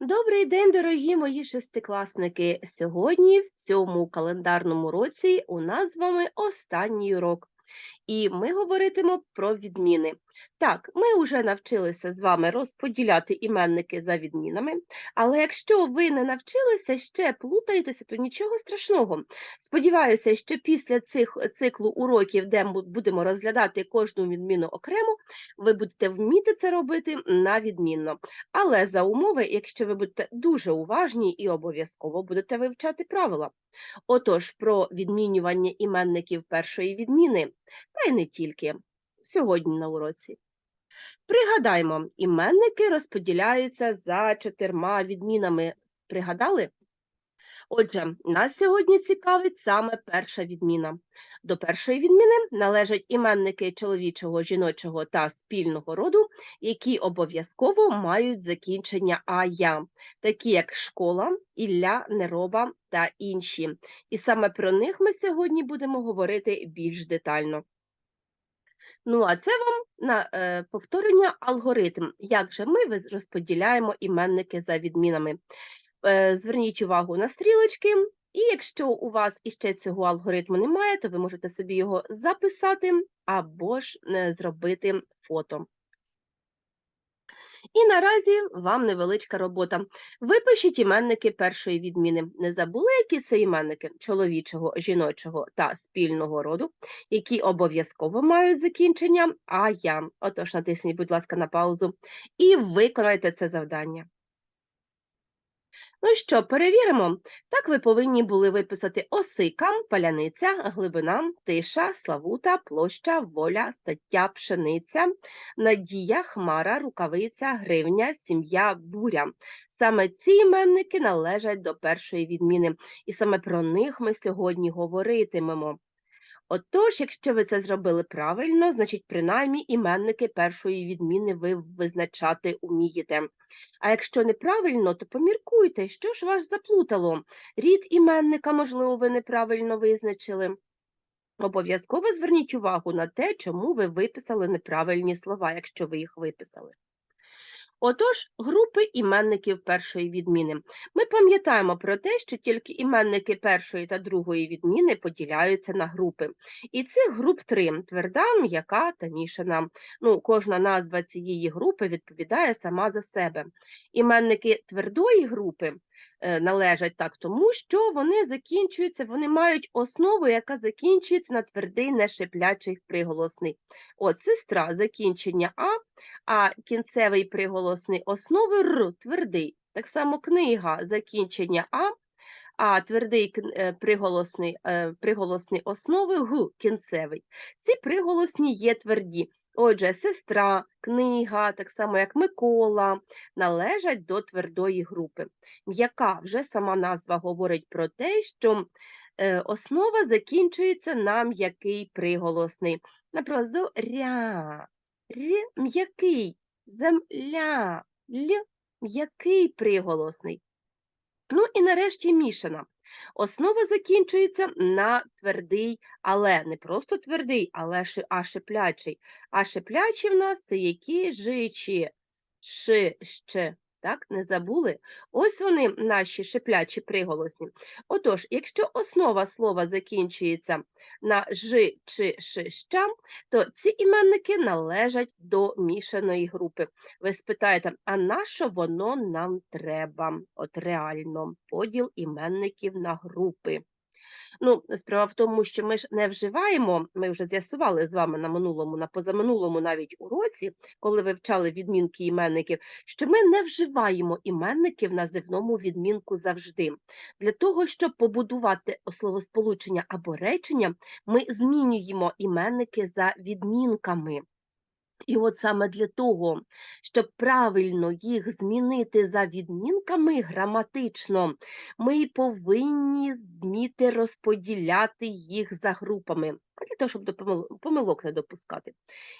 Добрий день, дорогі мої шестикласники! Сьогодні, в цьому календарному році, у нас з вами останній урок. І ми говоритимо про відміни. Так, ми вже навчилися з вами розподіляти іменники за відмінами, але якщо ви не навчилися ще плутаєтеся, то нічого страшного. Сподіваюся, що після цих циклу уроків, де ми будемо розглядати кожну відміну окремо, ви будете вміти це робити на відмінно. Але за умови, якщо ви будете дуже уважні і обов'язково будете вивчати правила. Отож, про відмінювання іменників першої відміни, та й не тільки сьогодні на уроці. Пригадаймо, іменники розподіляються за чотирма відмінами. Пригадали? Отже, нас сьогодні цікавить саме перша відміна. До першої відміни належать іменники чоловічого, жіночого та спільного роду, які обов'язково мають закінчення ая, такі як школа, Ілля, Нероба та інші. І саме про них ми сьогодні будемо говорити більш детально. Ну, а це вам на е, повторення алгоритм, як же ми розподіляємо іменники за відмінами. Е, Зверніть увагу на стрілочки, і якщо у вас іще цього алгоритму немає, то ви можете собі його записати або ж е, зробити фото. І наразі вам невеличка робота. Випишіть іменники першої відміни. Не забули, які це іменники чоловічого, жіночого та спільного роду, які обов'язково мають закінчення а я. Отож, натисніть, будь ласка, на паузу і виконайте це завдання. Ну що, перевіримо. Так ви повинні були виписати осика, паляниця, глибина, тиша, славута, площа, воля, стаття, пшениця, надія, хмара, рукавиця, гривня, сім'я, буря. Саме ці іменники належать до першої відміни, і саме про них ми сьогодні говоритимемо. Отож, якщо ви це зробили правильно, значить, принаймні іменники першої відміни ви визначати умієте. А якщо неправильно, то поміркуйте, що ж вас заплутало. Рід іменника, можливо, ви неправильно визначили. Обов'язково зверніть увагу на те, чому ви виписали неправильні слова, якщо ви їх виписали. Отож, групи іменників першої відміни. Ми пам'ятаємо про те, що тільки іменники першої та другої відміни поділяються на групи. І цих груп три тверда, м'яка та мішана. Ну, кожна назва цієї групи відповідає сама за себе. Іменники твердої групи належать так тому, що вони закінчуються, вони мають основу, яка закінчується на твердий нешиплячий приголосний. От сестра закінчення А, а кінцевий приголосний основи Р твердий. Так само книга закінчення А, а твердий е, приголосний, е, приголосний основи Г кінцевий. Ці приголосні є тверді. Отже, сестра, книга, так само як Микола, належать до твердої групи. М'яка вже сама назва говорить про те, що е, основа закінчується на м'який приголосний. Наприклад, зоря, р м'який, земля, л м'який приголосний. Ну і нарешті мішана. Основа закінчується на твердий, але не просто твердий, але а шиплячий. А шиплячі в нас це які жичі, ши, ще. Так, не забули? Ось вони, наші шиплячі приголосні. Отож, якщо основа слова закінчується на ж чи ща, то ці іменники належать до мішаної групи. Ви спитаєте, а на що воно нам треба? От реально, поділ іменників на групи. Ну, справа в тому, що ми ж не вживаємо, ми вже з'ясували з вами на минулому, на позаминулому навіть уроці, коли вивчали відмінки іменників, що ми не вживаємо іменники в називному відмінку завжди. Для того, щоб побудувати словосполучення або речення, ми змінюємо іменники за відмінками. І от саме для того, щоб правильно їх змінити за відмінками граматично, ми повинні вміти розподіляти їх за групами, для того, щоб помилок не допускати.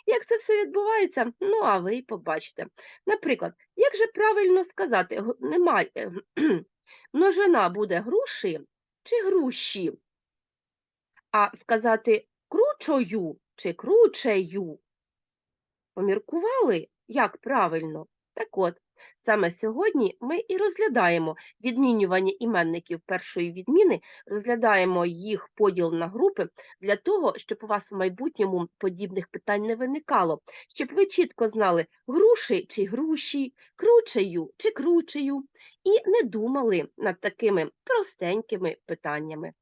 Як це все відбувається? Ну, а ви побачите. Наприклад, як же правильно сказати, немає, е, множина буде груші чи груші, а сказати кручою чи кручею. Поміркували, як правильно? Так от, саме сьогодні ми і розглядаємо відмінювання іменників першої відміни, розглядаємо їх поділ на групи для того, щоб у вас у майбутньому подібних питань не виникало, щоб ви чітко знали груші чи груші, кручею чи кручею, і не думали над такими простенькими питаннями.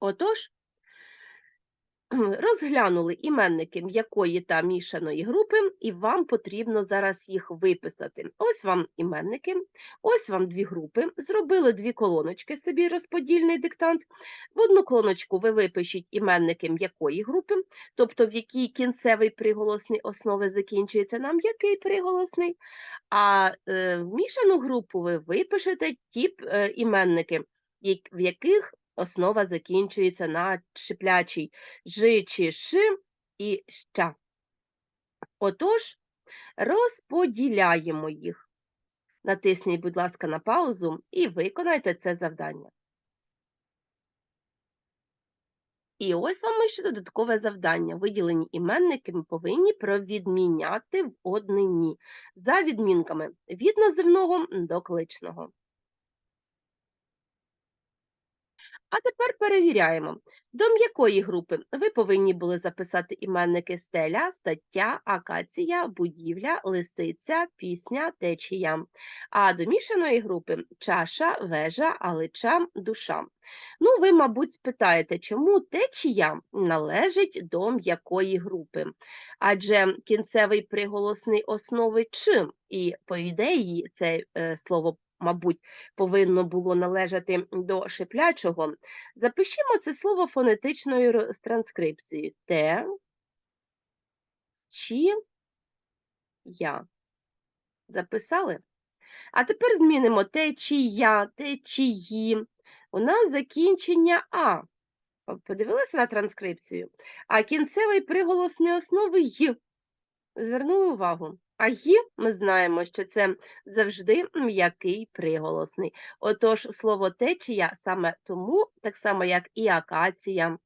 Отож, розглянули іменники м'якої та мішаної групи, і вам потрібно зараз їх виписати. Ось вам іменники, ось вам дві групи. Зробили дві колоночки собі розподільний диктант. В одну колоночку ви випишіть іменники м'якої групи, тобто в якій кінцевий приголосний основи закінчується на м'який приголосний, а е, в мішану групу ви випишете ті е, іменники, в яких основа закінчується на шиплячий жи чи і ща. Отож, розподіляємо їх. Натисніть, будь ласка, на паузу і виконайте це завдання. І ось вам ще додаткове завдання. Виділені іменники ми повинні провідміняти в однині за відмінками від називного до кличного. А тепер перевіряємо, до м'якої групи ви повинні були записати іменники стеля, стаття, акація, будівля, лисиця, пісня, течія. А до мішаної групи чаша, вежа, алича, душа. Ну, ви, мабуть, спитаєте, чому течія належить до м'якої групи? Адже кінцевий приголосний основи «ч», і, по ідеї, це е, слово мабуть, повинно було належати до шиплячого, запишімо це слово фонетичною транскрипцією. Те, чи я. Записали? А тепер змінимо те, чи я, те, чиї. У нас закінчення А. Подивилися на транскрипцію? А кінцевий приголосний основи Й. Звернули увагу. А «ї» ми знаємо, що це завжди м'який приголосний. Отож, слово течія саме тому, так само як і акація,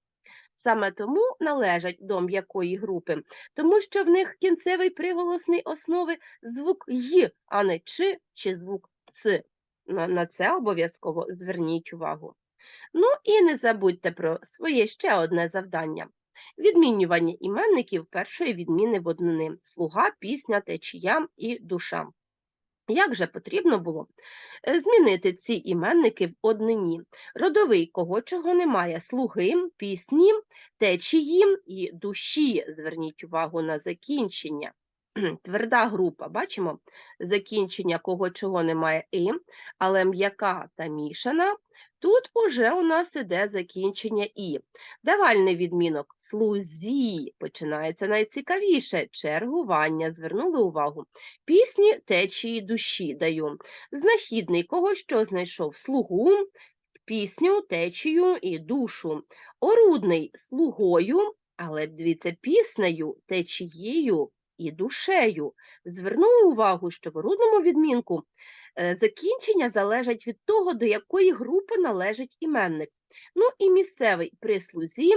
саме тому належать до м'якої групи, тому що в них кінцевий приголосний основи звук «й», а не «чи» чи звук «ц». На це обов'язково зверніть увагу. Ну і не забудьте про своє ще одне завдання. Відмінювання іменників першої відміни в слуга, пісня, течія і душа. Як же потрібно було е, змінити ці іменники в однині? Родовий, кого чого немає, слуги, пісні, течії і душі. Зверніть увагу на закінчення. Тверда група, бачимо, закінчення кого чого немає і, але м'яка та мішана Тут уже у нас іде закінчення І. Давальний відмінок слузі починається найцікавіше чергування. Звернули увагу. Пісні течії душі даю. Знахідний кого що знайшов слугу, пісню, течію і душу. Орудний слугою, але дивіться, піснею, течією і душею. Звернули увагу, що в орудному відмінку закінчення залежать від того, до якої групи належить іменник. Ну і місцевий при слузі,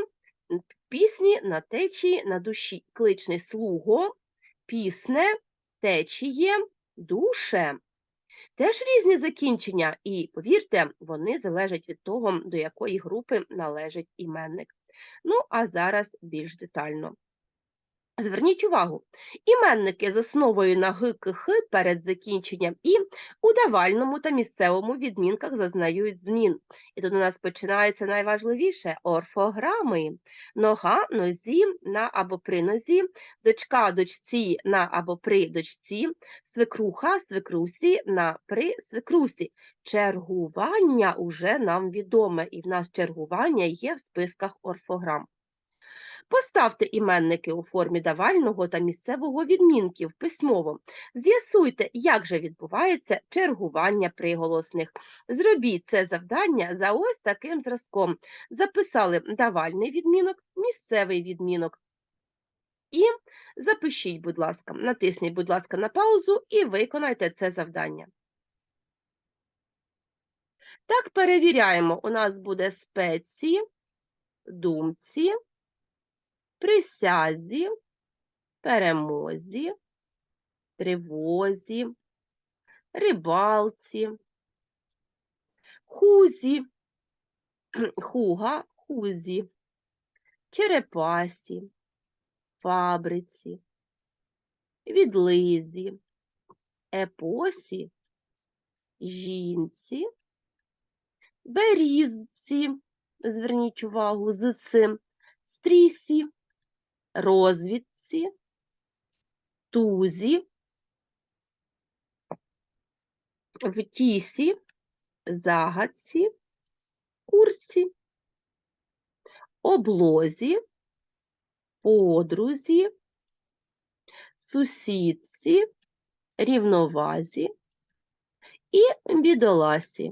пісні на течії, на душі, кличний слуго, пісне, течіє, душе. Теж різні закінчення, і, повірте, вони залежать від того, до якої групи належить іменник. Ну, а зараз більш детально. Зверніть увагу, іменники з основою на г, к, перед закінченням і у давальному та місцевому відмінках зазнають змін. І тут у нас починається найважливіше орфограми. Нога, нозі, на або при нозі, дочка дочці на або при дочці, свекруха, свекрусі на при свекрусі. Чергування уже нам відоме, і в нас чергування є в списках орфограм. Поставте іменники у формі давального та місцевого відмінків письмово. З'ясуйте, як же відбувається чергування приголосних. Зробіть це завдання за ось таким зразком. Записали давальний відмінок, місцевий відмінок. І запишіть, будь ласка, натисніть, будь ласка, на паузу і виконайте це завдання. Так, перевіряємо, у нас буде спеції, думці, присязі, перемозі, тривозі, рибалці, хузі, хуга, хузі, черепасі, фабриці, відлизі, епосі, жінці, берізці, зверніть увагу, з цим, стрісі, розвідці, тузі, в тісі, загадці, курці, облозі, подрузі, сусідці, рівновазі і бідоласі.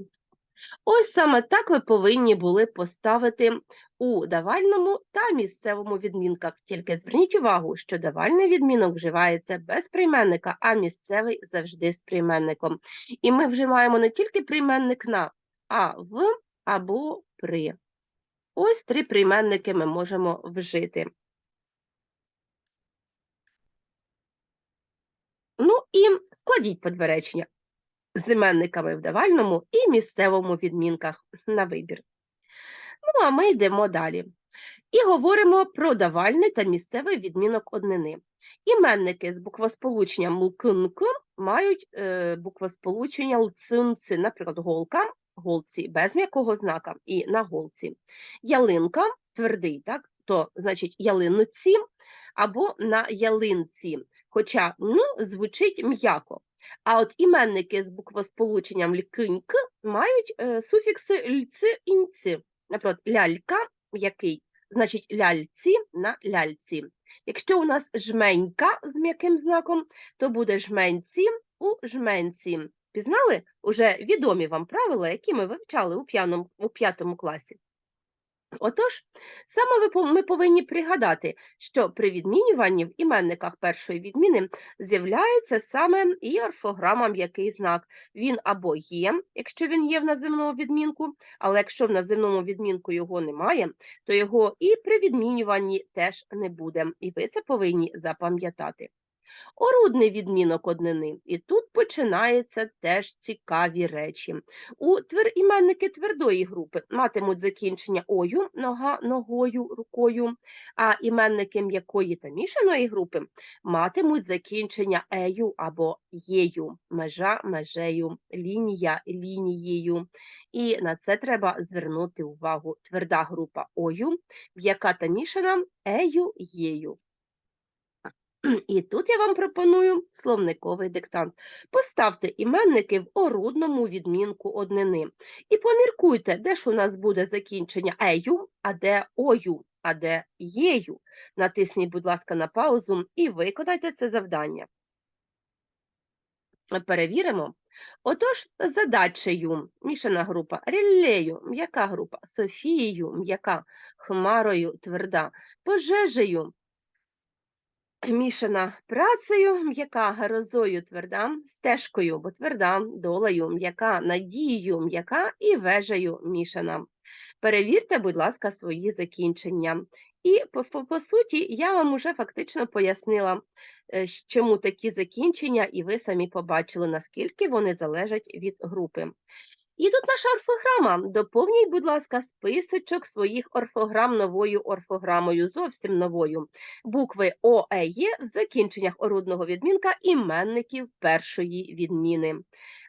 Ось саме так ви повинні були поставити у давальному та місцевому відмінках. Тільки зверніть увагу, що давальний відмінок вживається без прийменника, а місцевий завжди з прийменником. І ми вживаємо не тільки прийменник на, а в або при. Ось три прийменники ми можемо вжити. Ну і складіть подверечення з іменниками в давальному і місцевому відмінках на вибір. Ну, а ми йдемо далі. І говоримо про давальний та місцевий відмінок однини. Іменники з буквосполученням лкнк мають е, буквосполучення лцинци, наприклад, голка, голці без м'якого знака і на голці. Ялинка твердий, так? то значить ялиноці або на ялинці, хоча ну, звучить м'яко. А от іменники з буквосполученням лькньк мають е, суфікси льци інці. Наприклад, лялька, який, значить ляльці на ляльці. Якщо у нас жменька з м'яким знаком, то буде жменці у жменці. Пізнали уже відомі вам правила, які ми вивчали у, п'ятому класі. Отож, саме ми повинні пригадати, що при відмінюванні в іменниках першої відміни з'являється саме і орфограма м'який знак. Він або є, якщо він є в називному відмінку, але якщо в називному відмінку його немає, то його і при відмінюванні теж не буде. І ви це повинні запам'ятати. Орудний відмінок однини. І тут починаються теж цікаві речі. У твер... іменники твердої групи матимуть закінчення ою, нога ногою, рукою, а іменники м'якої та мішаної групи матимуть закінчення ею або єю, межа межею, лінія лінією. І на це треба звернути увагу. Тверда група ою, м'яка та мішана ею, єю. І тут я вам пропоную словниковий диктант. Поставте іменники в орудному відмінку однини. І поміркуйте, де ж у нас буде закінчення ею, а де ою, а де єю. Натисніть, будь ласка, на паузу і виконайте це завдання. Перевіримо. Отож, задачею мішана група, ріллею, м'яка група, Софією, м'яка, хмарою, тверда, пожежею, мішана працею, м'яка грозою тверда, стежкою, бо тверда, долею, м'яка, надією, м'яка і вежею мішана. Перевірте, будь ласка, свої закінчення. І по, по, по суті, я вам уже фактично пояснила, е, чому такі закінчення, і ви самі побачили, наскільки вони залежать від групи. І тут наша орфограма. Доповніть, будь ласка, списочок своїх орфограм новою орфограмою, зовсім новою. Букви О, Е, Є в закінченнях орудного відмінка іменників першої відміни.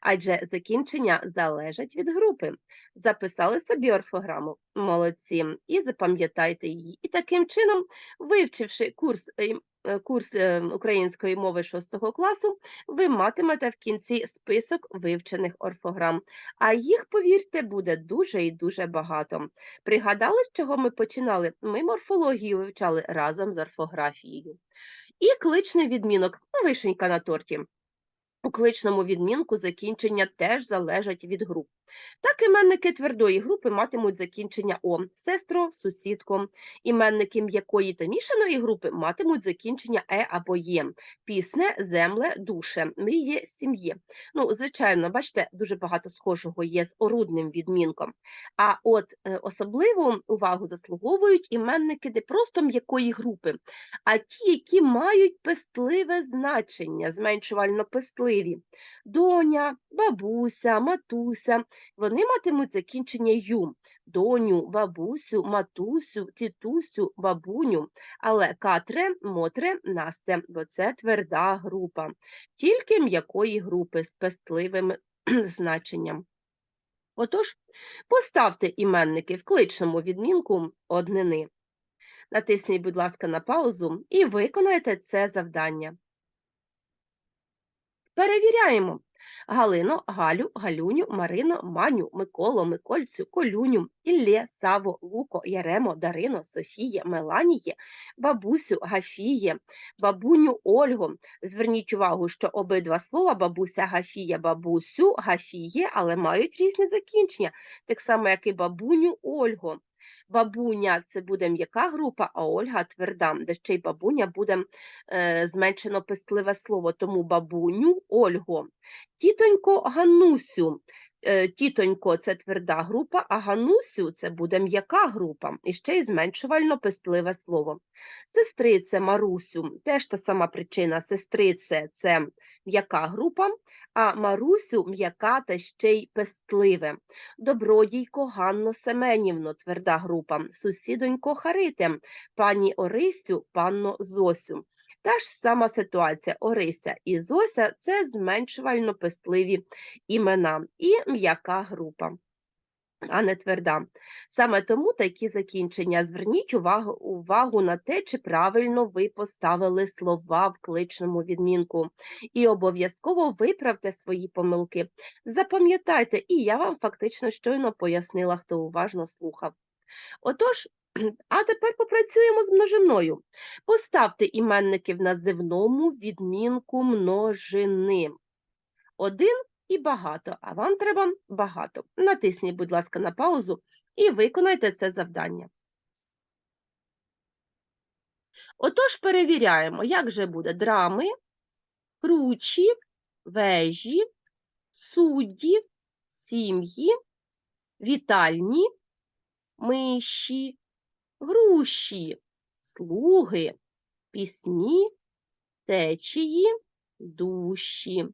Адже закінчення залежать від групи. Записали собі орфограму? Молодці. І запам'ятайте її. І таким чином, вивчивши курс, е, е, курс е, української мови 6 класу, ви матимете в кінці список вивчених орфограм. А їх, повірте, буде дуже і дуже багато. Пригадали, з чого ми починали? Ми морфологію вивчали разом з орфографією. І кличний відмінок, ну, вишенька на торті. У кличному відмінку закінчення теж залежать від груп. Так, іменники твердої групи матимуть закінчення О, сестро, сусідко. Іменники м'якої та мішаної групи матимуть закінчення Е або Є, пісне, земле, душе, мріє, сім'є. Ну, звичайно, бачите, дуже багато схожого є з орудним відмінком. А от е, особливу увагу заслуговують іменники не просто м'якої групи, а ті, які мають пестливе значення, зменшувально пестливі. Доня, бабуся, матуся, вони матимуть закінчення ю. Доню, бабусю, матусю, тітусю, бабуню. Але катре, мотре, насте, бо це тверда група, тільки м'якої групи з пестливим значенням. Отож, поставте іменники в кличному відмінку однини. Натисніть, будь ласка, на паузу і виконайте це завдання. Перевіряємо. Галино, Галю, Галюню, Марино, Маню, Миколо, Микольцю, Колюню, Іллє, Саво, Луко, Яремо, Дарино, Софіє, Меланіє, бабусю, Гафіє, бабуню Ольгу. Зверніть увагу, що обидва слова бабуся, Гафія, бабусю, Гафіє, але мають різні закінчення, так само, як і бабуню Ольгу. Бабуня це буде м'яка група, а Ольга тверда, де ще й бабуня буде е, зменшено пестливе слово, тому бабуню Ольгу. Тітонько Ганусю. Е, Тітонько це тверда група, а Ганусю це буде м'яка група, і ще й зменшувально пестливе слово. Сестрице Марусю теж та сама причина. Сестрице це м'яка група, а Марусю м'яка та ще й пестливе. Добродійко Ганно Семенівно, тверда група, сусідонько Харите, пані Орисю, панно Зосю. Та ж сама ситуація Орися і Зося це зменшувально пестливі імена і м'яка група, а не тверда. Саме тому такі закінчення. Зверніть увагу, увагу на те, чи правильно ви поставили слова в кличному відмінку. І обов'язково виправте свої помилки. Запам'ятайте, і я вам фактично щойно пояснила, хто уважно слухав. Отож, а тепер попрацюємо з множиною. Поставте іменники в називному відмінку множини. Один і багато, а вам треба багато. Натисніть, будь ласка, на паузу і виконайте це завдання. Отож, перевіряємо, як же буде драми, кручі, вежі, судді, сім'ї, вітальні, миші, груші, слуги, пісні, течії, душі.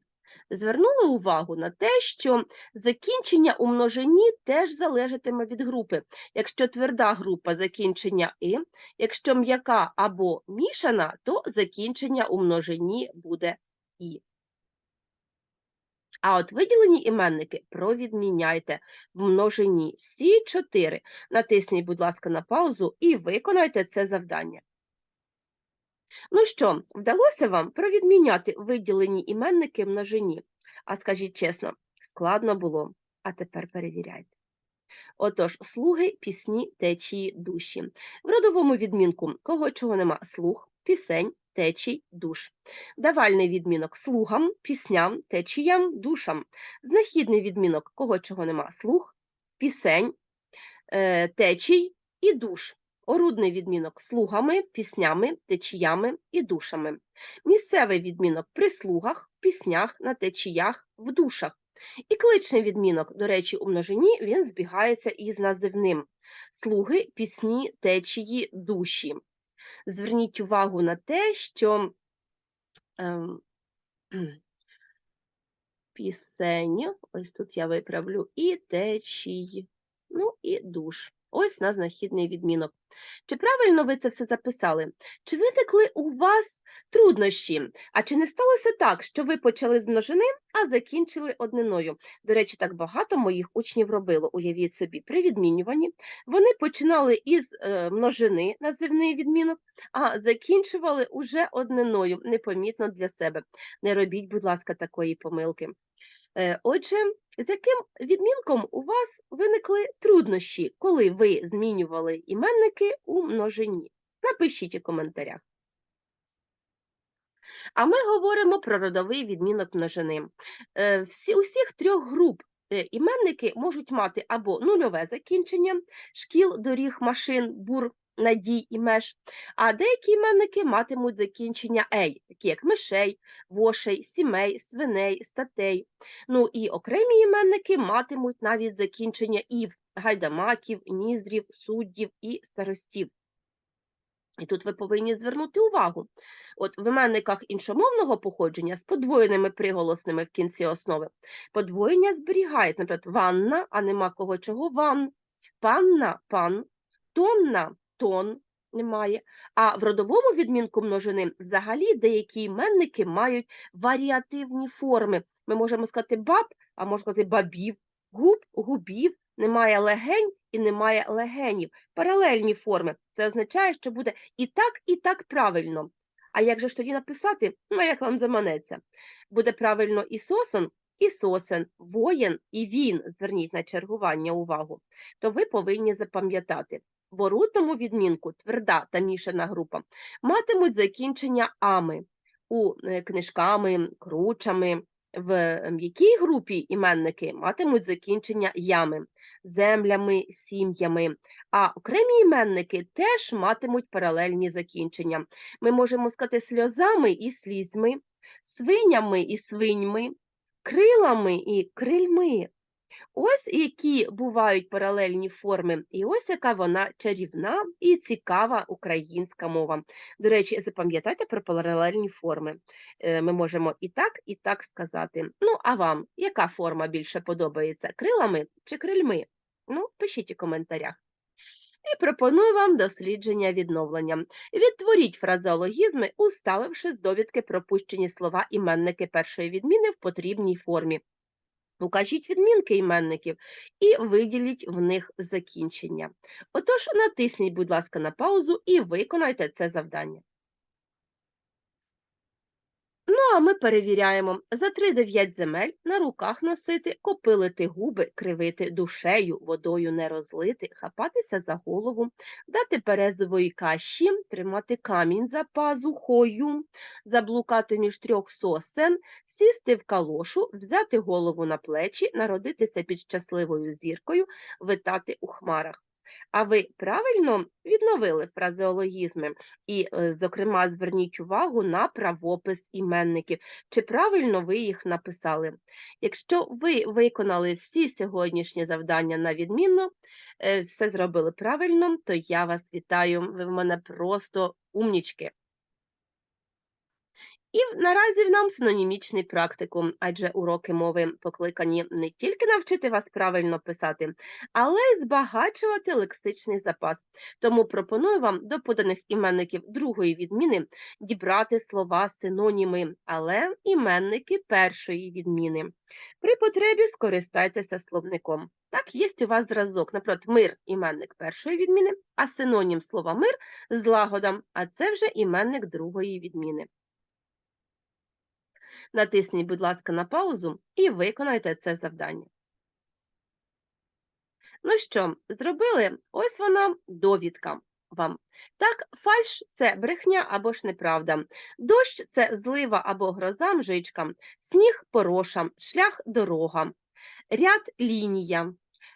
Звернули увагу на те, що закінчення у множині теж залежатиме від групи. Якщо тверда група закінчення «и», якщо м'яка або мішана, то закінчення у множині буде «і». А от виділені іменники провідміняйте в множині всі чотири. Натисніть, будь ласка, на паузу і виконайте це завдання. Ну що, вдалося вам провідміняти виділені іменники в множині? А скажіть чесно, складно було, а тепер перевіряйте. Отож, слуги, пісні, течії, душі. В родовому відмінку кого чого нема слуг, пісень, течій, душ. Давальний відмінок слугам, пісням, течіям, душам. Знахідний відмінок кого чого нема слуг, пісень, е, течій і душ. Орудний відмінок слугами, піснями, течіями і душами. Місцевий відмінок при слугах, піснях, на течіях, в душах. І кличний відмінок, до речі, у множині він збігається із називним. Слуги, пісні, течії, душі. Зверніть увагу на те, що ем, пісень, ось тут я виправлю, і течій, ну і душ. Ось на знахідний відмінок. Чи правильно ви це все записали? Чи виникли у вас труднощі? А чи не сталося так, що ви почали з множини, а закінчили одниною? До речі, так багато моїх учнів робило. Уявіть собі, при відмінюванні вони починали із е, множини, називний відмінок, а закінчували уже одниною, непомітно для себе. Не робіть, будь ласка, такої помилки. Е, Отже, з яким відмінком у вас виникли труднощі, коли ви змінювали іменники у множині? Напишіть у коментарях. А ми говоримо про родовий відмінок множини. Е, Всі, усіх трьох груп е, іменники можуть мати або нульове закінчення шкіл, доріг, машин, бур, надій і меж, а деякі іменники матимуть закінчення ей, такі як мишей, вошей, сімей, свиней, статей. Ну і окремі іменники матимуть навіть закінчення ів, гайдамаків, ніздрів, суддів і старостів. І тут ви повинні звернути увагу. От в іменниках іншомовного походження з подвоєними приголосними в кінці основи подвоєння зберігається, наприклад, ванна, а нема кого чого ван, панна пан, тонна тон немає. А в родовому відмінку множини взагалі деякі іменники мають варіативні форми. Ми можемо сказати баб, а можна сказати бабів, губ, губів, немає легень і немає легенів. Паралельні форми. Це означає, що буде і так, і так правильно. А як же ж тоді написати? Ну, як вам заманеться? Буде правильно і сосон, і сосен, воєн і він. Зверніть на чергування увагу. То ви повинні запам'ятати. В орудному відмінку тверда та мішана група матимуть закінчення ами у е, книжками, кручами. В м'якій групі іменники матимуть закінчення ями, землями, сім'ями, а окремі іменники теж матимуть паралельні закінчення. Ми можемо сказати сльозами і слізьми, свинями і свиньми, крилами і крильми. Ось які бувають паралельні форми, і ось яка вона чарівна і цікава українська мова. До речі, запам'ятайте про паралельні форми. Е, Ми можемо і так, і так сказати. Ну, а вам яка форма більше подобається? Крилами чи крильми? Ну, пишіть у коментарях. І пропоную вам дослідження відновлення. Відтворіть фразеологізми, уставивши з довідки пропущені слова іменники першої відміни в потрібній формі. Укажіть відмінки іменників і виділіть в них закінчення. Отож, натисніть, будь ласка, на паузу і виконайте це завдання. Ну, а ми перевіряємо. За 3-9 земель на руках носити, копилити губи, кривити душею, водою не розлити, хапатися за голову, дати березової каші, тримати камінь за пазухою, заблукати між трьох сосен, сісти в калошу, взяти голову на плечі, народитися під щасливою зіркою, витати у хмарах. А ви правильно відновили фразеологізми? І, е, зокрема, зверніть увагу на правопис іменників. Чи правильно ви їх написали? Якщо ви виконали всі сьогоднішні завдання на відмінно, е, все зробили правильно, то я вас вітаю. Ви в мене просто умнічки. І наразі нам синонімічний практикум, адже уроки мови покликані не тільки навчити вас правильно писати, але й збагачувати лексичний запас. Тому пропоную вам до поданих іменників другої відміни дібрати слова синоніми, але іменники першої відміни. При потребі скористайтеся словником. Так, є у вас зразок, наприклад, мир іменник першої відміни, а синонім слова мир злагода, а це вже іменник другої відміни. Натисніть, будь ласка, на паузу і виконайте це завдання. Ну що, зробили? Ось вона довідка вам. Так, фальш це брехня або ж неправда. Дощ це злива або гроза мжичка, сніг пороша, шлях дорога, ряд лінія,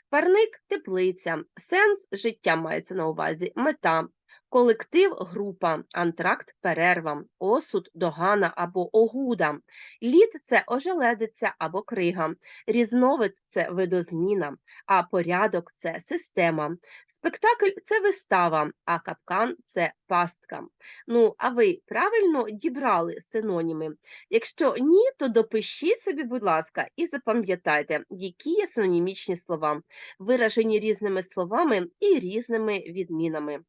парник теплиця, сенс життя мається на увазі, мета, колектив група, антракт перерва, осуд догана або огуда, лід це ожеледиця або крига, різновид це видозміна, а порядок це система, спектакль це вистава, а капкан це пастка. Ну, а ви правильно дібрали синоніми? Якщо ні, то допишіть собі, будь ласка, і запам'ятайте, які є синонімічні слова, виражені різними словами і різними відмінами.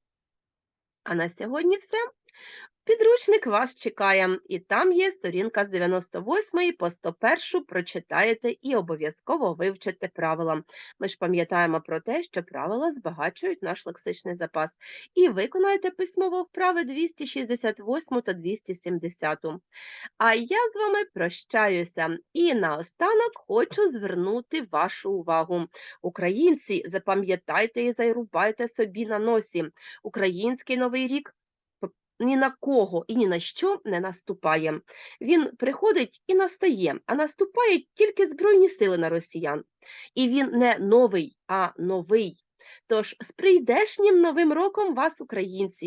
А на сьогодні все. Підручник вас чекає, і там є сторінка з 98 по 101, прочитаєте і обов'язково вивчите правила. Ми ж пам'ятаємо про те, що правила збагачують наш лексичний запас. І виконаєте письмово вправи 268 та 270. А я з вами прощаюся. І наостанок хочу звернути вашу увагу. Українці, запам'ятайте і зарубайте собі на носі. Український новий рік ні на кого і ні на що не наступає. Він приходить і настає, а наступають тільки Збройні сили на росіян. І він не новий, а новий. Тож з прийдешнім новим роком вас, українці.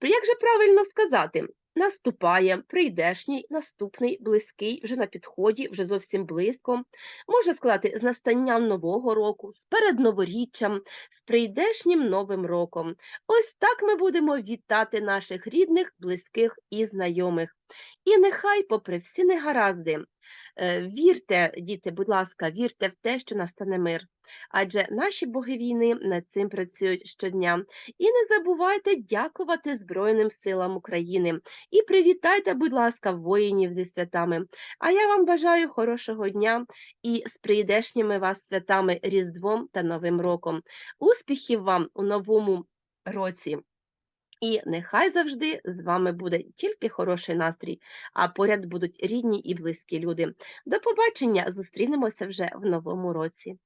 Як же правильно сказати? Наступає, прийдешній, наступний, близький, вже на підході, вже зовсім близько. Можна сказати, з настанням нового року, з передноворіччям, з прийдешнім новим роком. Ось так ми будемо вітати наших рідних, близьких і знайомих. І нехай, попри всі негаразди, вірте, діти, будь ласка, вірте в те, що настане мир. Адже наші боги війни над цим працюють щодня. І не забувайте дякувати Збройним силам України. І привітайте, будь ласка, воїнів зі святами. А я вам бажаю хорошого дня і з прийдешніми вас святами Різдвом та Новим роком. Успіхів вам у новому році! І нехай завжди з вами буде тільки хороший настрій, а поряд будуть рідні і близькі люди. До побачення! Зустрінемося вже в новому році.